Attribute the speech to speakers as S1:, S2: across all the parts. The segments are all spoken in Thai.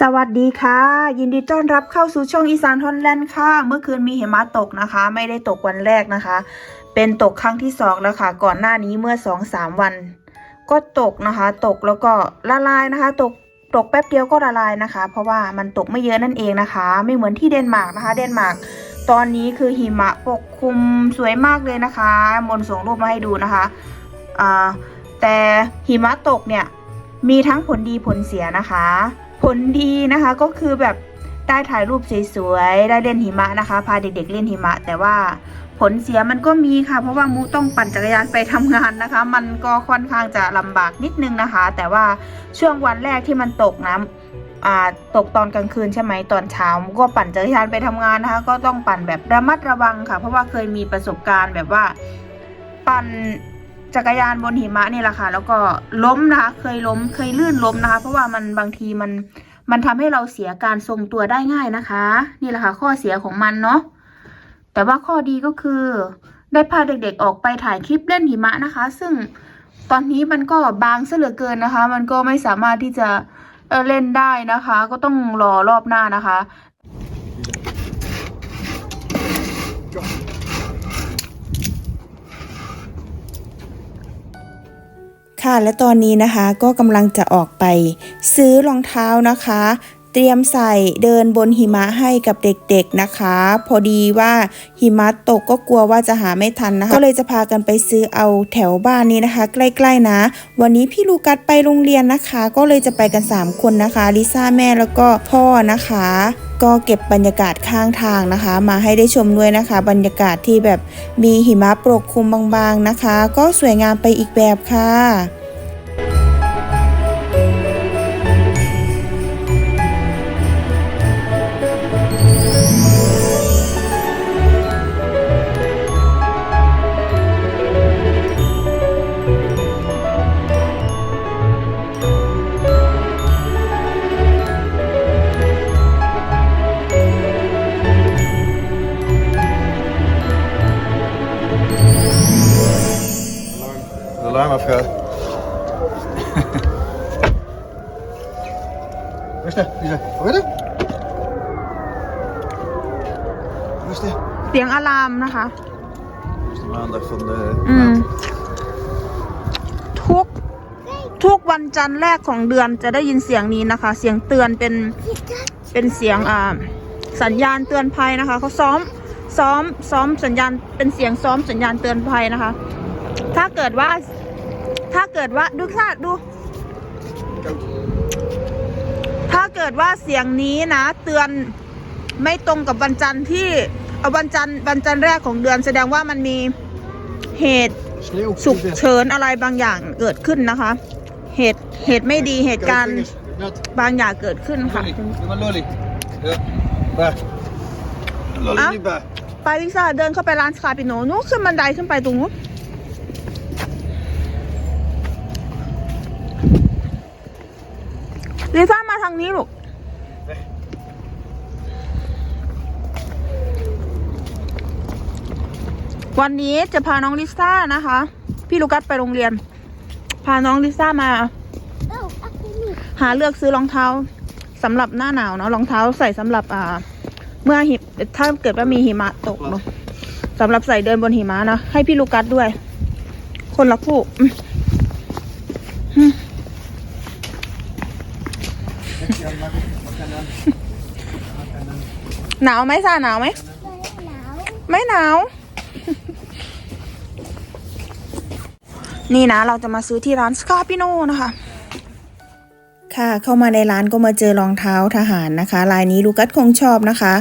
S1: สวัสดีค่ะ ยินดีต้อนรับเข้าสู่ช่องอีสานฮอนแลนด์ค่ะ เมื่อคืนมีหิมะตกนะคะ ไม่ได้ตกวันแรกนะคะ เป็นตกครั้งที่สองแล้วค่ะ ก่อนหน้านี้เมื่อสองสามวัน ก็ตกนะคะ ตกแล้วก็ละลายนะคะ ตกตกแป๊บเดียวก็ละลายนะคะ เพราะว่ามันตกไม่เยอะนั่นเองนะคะ ไม่เหมือนที่เดนมาร์กนะคะ เดนมาร์กตอนนี้คือหิมะปกคลุมสวยมากเลยนะคะ มนส่งรูปมาให้ดูนะคะอ่าแต่หิมะตกเนี่ยมีทั้งผลดีผลเสียนะคะ ผลดีนะคะก็คือแบบได้ถ่ายรูปสวยๆ ได้เล่นหิมะนะคะ พาเด็กๆเล่นหิมะ แต่ว่าผลเสียมันก็มีค่ะ เพราะว่ามูต้องปั่นจักรยานไปทำงานนะคะ มันก็ค่อนข้างจะลำบากนิดนึงนะคะ แต่ว่าช่วงวันแรกที่มันตกน้ำอ่าตกตอนกลางคืนใช่ไหมตอนเช้าก็ปั่นจักรยานไปทำงานนะคะ ก็ต้องปั่นแบบระมัดระวังค่ะ เพราะว่าเคยมีประสบการณ์แบบว่าปั่น จักรยานบนหิมะนี่แหละค่ะ แล้วก็ล้มนะคะ เคยล้มเคยลื่นล้มนะคะ เพราะว่ามันบางทีมันมันทำให้เราเสียการทรงตัวได้ง่ายนะคะ นี่แหละค่ะ ข้อเสียของมันเนาะแต่ว่าข้อดีก็คือ ได้พาเด็กๆออกไปถ่ายคลิปเล่นหิมะนะคะ ซึ่งตอนนี้มันก็บางซะเหลือเกินนะคะ มันก็ไม่สามารถที่จะเเล่นได้นะคะ ก็ต้องรอรอบหน้านะคะ
S2: ค่ะและตอนนี้นะคะก็กำลังจะออกไปซื้อรองเท้านะคะ เตรียมใส่เดินบนหิมะให้กับเด็กๆนะคะ พอดีว่าหิมะตกก็กลัวว่าจะหาไม่ทันนะคะ ก็เลยจะพากันไปซื้อเอาแถวบ้านนี้นะคะ ใกล้ๆนะ วันนี้พี่ลูกัสไปโรงเรียนนะคะ ก็เลยจะไปกัน 3 คนนะคะลิซ่าแม่แล้วก็พ่อนะคะ ก็เก็บบรรยากาศข้างทางนะคะ มาให้ได้ชมด้วยนะคะ บรรยากาศที่แบบมีหิมะปกคลุมบางๆนะคะ ก็สวยงามไปอีกแบบค่ะ
S1: นะคะ
S3: Dat is de maandag van de
S1: อืม
S3: maand.
S1: ทุกทุกวันจันทร์แรกของเดือนจะได้ยินเสียงนี้นะคะ เสียงเตือนเป็นเป็นเสียงอ่าสัญญาณเตือนภัยนะคะเขาซ้อมซ้อมซ้อมสัญญาณเป็นเสียงซ้อมสัญญาณเตือนภัยนะคะ ถ้าเกิดว่าถ้าเกิดว่าดูค่ะดู ถ้าเกิดว่าเสียงนี้นะ เตือนไม่ตรงกับวันจันทร์ที่เอา วันจันทร์วันจันทร์แรกของเดือนแสดงว่ามันมีเหตุ
S3: Sneeuw.
S1: ฉุก
S3: Lisa.
S1: เฉินอะไรบางอย่างเกิดขึ้นนะคะ เหตุเหตุไม่ดีเหตุ
S3: Kijk,
S1: การณ์
S3: vingers. Nat.
S1: บางอย่างเกิดขึ้นค่ะ
S3: Lolly. Doe maar lolly. Ja. Waar? Lolly
S1: Ah.
S3: niet bij.
S1: ไปลิซ่าเดินเข้าไปร้านคาปิโนนู้นขึ้นบันไดขึ้นไปตรงนู้นลิซ่ามาทางนี้ลูก วันนี้จะพาน้องลิซ่านะคะ พี่ลูกัสไปโรงเรียน พาน้องลิซ่ามา หาเลือกซื้อรองเท้าสำหรับหน้าหนาวเนาะรองเท้าใส่สำหรับอ่า เมื่อหิถ้าเกิดว่ามีหิมะตกเนาะสำหรับใส่เดินบนหิมะนะให้พี่ลูกัสด้วย คนละคู่อืมอืมหนาวไหมซ่าหนาวไหมไม่หนาว นี่นะเราจะมาซื้อที่ร้านสกาปิโนนะคะ
S2: ค่ะเข้ามาในร้านก็มาเจอรองเท้าทหารนะคะ ลายนี้ลูกัสคงชอบนะคะ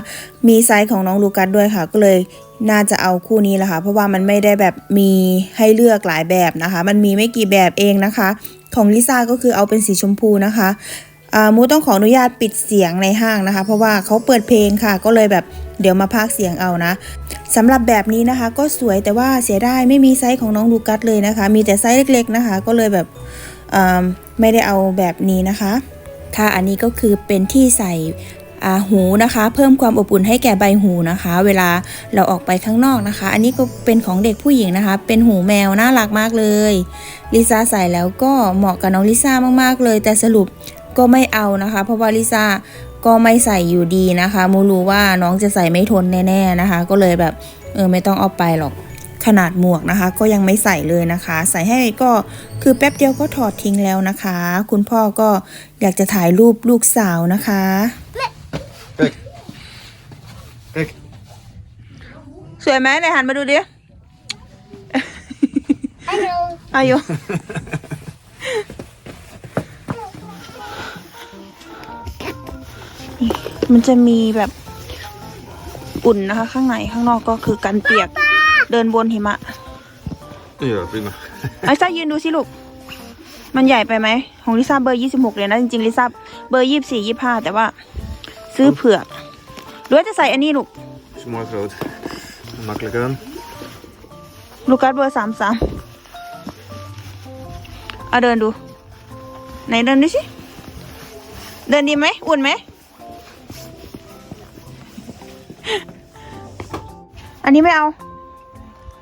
S2: มีไซส์ของน้องลูกัสด้วยค่ะ ก็เลยน่าจะเอาคู่นี้แหละค่ะ เพราะว่ามันไม่ได้แบบมีให้เลือกหลายแบบนะคะ มันมีไม่กี่แบบเองนะคะ ของลิซ่าก็คือเอาเป็นสีชมพูนะคะอ่ามูต้องขออนุญาตปิดเสียงในห้างนะคะ เพราะว่าเขาเปิดเพลงค่ะ ก็เลยแบบ เดี๋ยวมาพากเสียงเอานะสำหรับแบบนี้นะคะ ก็สวยแต่ว่าเสียดายไม่มีไซส์ของน้องลูกัสเลยนะคะ มีแต่ไซส์เล็ก ๆนะคะ ก็เลยแบบไม่ได้เอาแบบนี้นะคะ ค่ะอันนี้ก็คือเป็นที่ใส่หูนะคะ เพิ่มความอบอุ่นให้แก่ใบหูนะคะ เวลาเราออกไปข้างนอกนะคะ อันนี้ก็เป็นของเด็กผู้หญิงนะคะ เป็นหูแมวน่ารักมากเลยลิซ่าใส่แล้วก็เหมาะกับน้องลิซ่ามากๆเลย แต่สรุป
S1: ก็ไม่เอานะคะ เพราะว่าลิซ่าก็ไม่ใส่อยู่ดีนะคะมูรู้ว่าน้องจะใส่ไม่ทนแน่ๆนะคะ ก็เลยแบบเออไม่ต้องเอาไปหรอกขนาดหมวกนะคะ ก็ยังไม่ใส่เลยนะคะ ใส่ให้ก็คือแป๊บเดียวก็ถอดทิ้งแล้วนะคะ คุณพ่อก็อยากจะถ่ายรูปลูกสาวนะคะ
S3: Kijk. Kijk.
S4: สวยไหมไหนหันมาดูดิ
S5: Hallo.
S4: อายุ มันจะมีแบบอุ่นนะคะ ข้างในข้างนอกก็คือกันเปียกเดินบนหิมะ
S3: Ja, prima.
S4: ไอ้ซ่ายืนดูสิลูก มันใหญ่ไปไหม ของลิซ่าเบอร์ยี่สิบหกเลยนะ จริงๆลิซ่าเบอร์ยี่สิบสี่ยี่ห้าแต่ว่า ซื้อเผื่อหรือว่าจะใส่อันนี้ลูก
S3: Is mooi groot. Makkelijk aan.
S4: ลูกัสเบอร์สามสามเอาเดินดู ไหนเดินดูสิ เดินดีไหม อุ่นไหม อันนี้ไม่เอา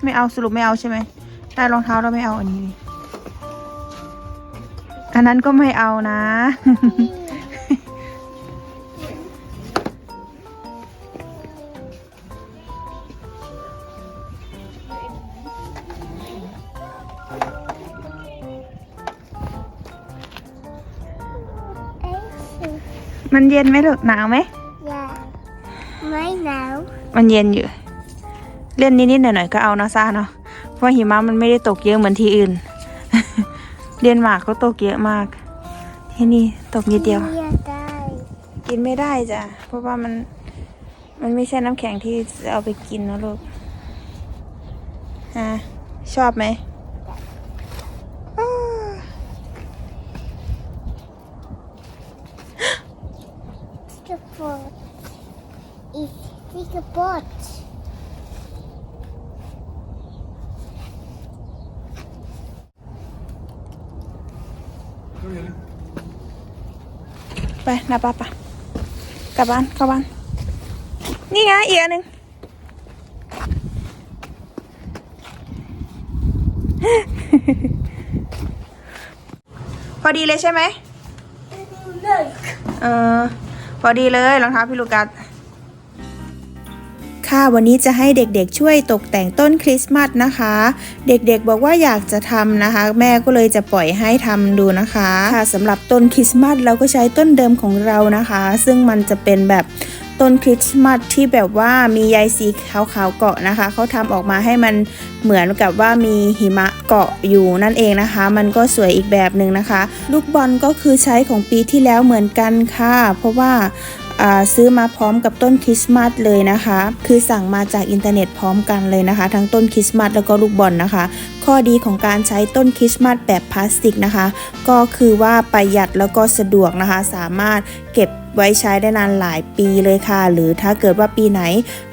S4: ไม่เอาสรุปไม่เอาใช่ไหมได้รองเท้าแล้วไม่เอาอันนี้ อันนั้นก็ไม่เอานะ
S5: Even.
S4: มันเย็นไหมลูกหนาวไหม
S5: Ja. Mij nou.
S4: มันเย็นอยู่ เล่นนิดๆหน่อยๆก็เอานะซ่าเนาะเพราะหิมะมันไม่ได้ตกเยอะเหมือนที่อื่น เดนมาร์กเขาตกเยอะมาก ที่นี่ตกนิดเดียว กินไม่ได้จ้ะเพราะว่ามันมันไม่ใช่น้ำแข็งที่จะเอาไปกินนะลูกฮะชอบไหมอ้าว
S5: kapot. Is die kapot?
S4: ไปนะป้าปะกลับบ้านกลับบ้าน นี่ไงอีกอันหนึ่งพอดีเลยใช่ไหมเออพอดีเลยรองเท้าพี่ลูกา
S1: วันนี้จะให้เด็กๆช่วยตกแต่งต้นคริสต์มาสนะคะ เด็กๆบอกว่าอยากจะทำนะคะ แม่ก็เลยจะปล่อยให้ทำดูนะคะค่ะสำหรับต้นคริสต์มาสเราก็ใช้ต้นเดิมของเรานะคะ ซึ่งมันจะเป็นแบบต้นคริสต์มาสที่แบบว่ามีใยสีขาวๆเกาะนะคะ เขาทำออกมาให้มันเหมือนกับว่ามีหิมะเกาะอยู่นั่นเองนะคะ มันก็สวยอีกแบบหนึ่งนะคะ ลูกบอลก็คือใช้ของปีที่แล้วเหมือนกันค่ะ เพราะว่าอ่า ซื้อมาพร้อมกับต้นคริสต์มาสเลยนะคะ คือสั่งมาจากอินเทอร์เน็ตพร้อมกันเลยนะคะ ทั้งต้นคริสต์มาสแล้วก็ลูกบอลนะคะ ข้อดีของการใช้ต้นคริสต์มาสแบบพลาสติกนะคะ ก็คือว่าประหยัดแล้วก็สะดวกนะคะ สามารถเก็บไว้ใช้ได้นานหลายปีเลยค่ะ หรือถ้าเกิดว่าปีไหน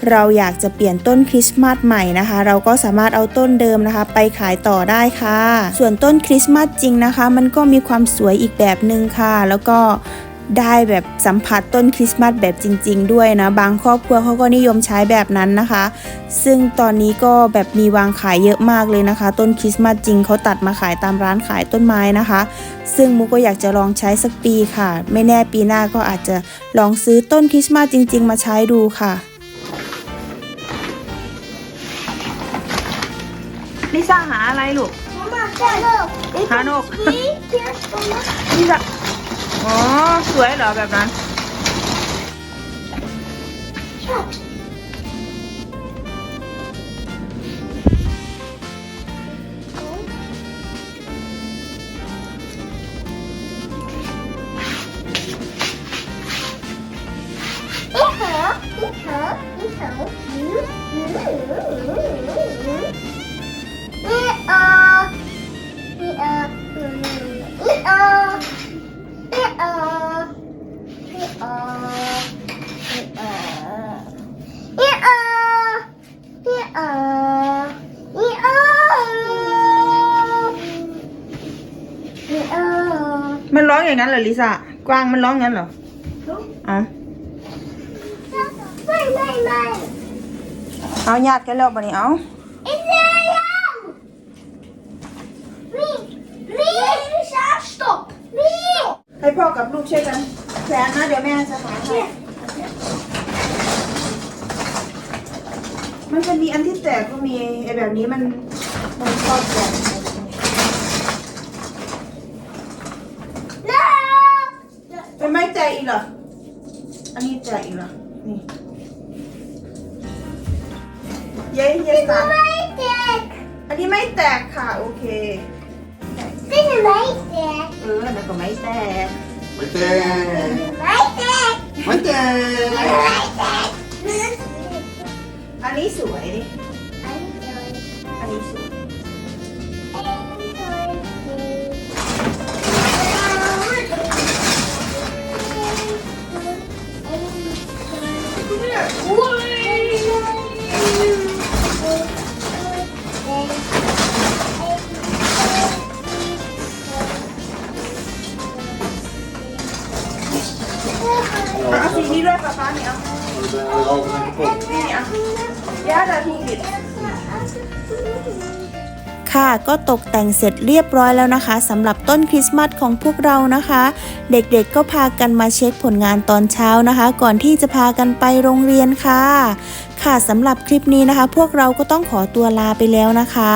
S1: เราอยากจะเปลี่ยนต้นคริสต์มาสใหม่นะคะ เราก็สามารถเอาต้นเดิมนะคะ ไปขายต่อได้ค่ะ ส่วนต้นคริสต์มาสจริงนะคะ มันก็มีความสวยอีกแบบหนึ่งค่ะ แล้วก็ ได้แบบสัมผัสต้นคริสต์มาสแบบจริง ๆ ด้วยนะ บางครอบครัวเขาก็นิยมใช้แบบนั้นนะคะ ซึ่งตอนนี้ก็แบบมีวางขายเยอะมากเลยนะคะ ต้นคริสต์มาสจริงเขาตัดมาขายตามร้านขายต้นไม้นะคะ ซึ่งมุกก็อยากจะลองใช้สักปีค่ะ ไม่แน่ปีหน้าก็อาจจะลองซื้อต้นคริสต์มาสจริง ๆ มาใช้ดูค่ะ
S4: ลิซ่าหาอะไรลูก
S5: Mama, hallo. Ik
S4: Ga nog.
S5: drie keer komen.
S4: ลิซ่า อ๋อ สวยเหรอแบบนั้น
S5: Ik ga, ik ga, ik ga. Nu, nu, nu, nu, nu, nu. Ja, ja, ja, ja, ja, ja.
S4: มัน ร้องอย่างนั้นเหรอลิซ่ากวางมันร้องอย่างนั้นเหรออ๋อ
S5: Nee, nee, nee.
S4: เอาญาติกันแล้วปะนี่เอา
S5: Ik wil jou! Wie? Wie? Lisa, stop! Wie? ให้พ่อกับลูกช่วยกันแขวนนะเดี๋ยวแม่จะหาให้มันจะมีอันที่แตกก็มีไอ้แบบนี้มันมันชอบแตก
S6: No!
S5: เป็นไม่แตก อีกเหรอ อันนี้แตกอีกเหรอ นี่ เย้เย้สาม
S6: Dynamite!
S5: อันนี้ไม่แตกค่ะ โอเค
S6: Dynamite!
S5: เออแล้วก็ไม่แตก
S3: ไม่แตก
S6: Dynamite!
S3: ไม่แตก
S5: อันนี้สวยดิอันนี้สวยเอา
S1: ค่ะ ก็ตกแต่งเสร็จเรียบร้อยแล้วนะคะสำหรับต้นคริสต์มาสของพวกเรานะคะ เด็กๆก็พากันมาเช็คผลงานตอนเช้านะคะ ก่อนที่จะพากันไปโรงเรียนค่ะค่ะสำหรับคลิปนี้นะคะ พวกเราก็ต้องขอตัวลาไปแล้วนะคะ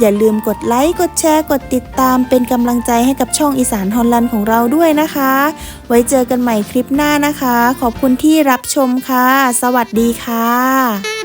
S1: อย่าลืมกดไลค์กดแชร์กดติดตามเป็นกำลังใจให้กับช่องอีสานฮอลแลนด์ของเราด้วยนะคะ ไว้เจอกันใหม่คลิปหน้านะคะ ขอบคุณที่รับชมค่ะ สวัสดีค่ะ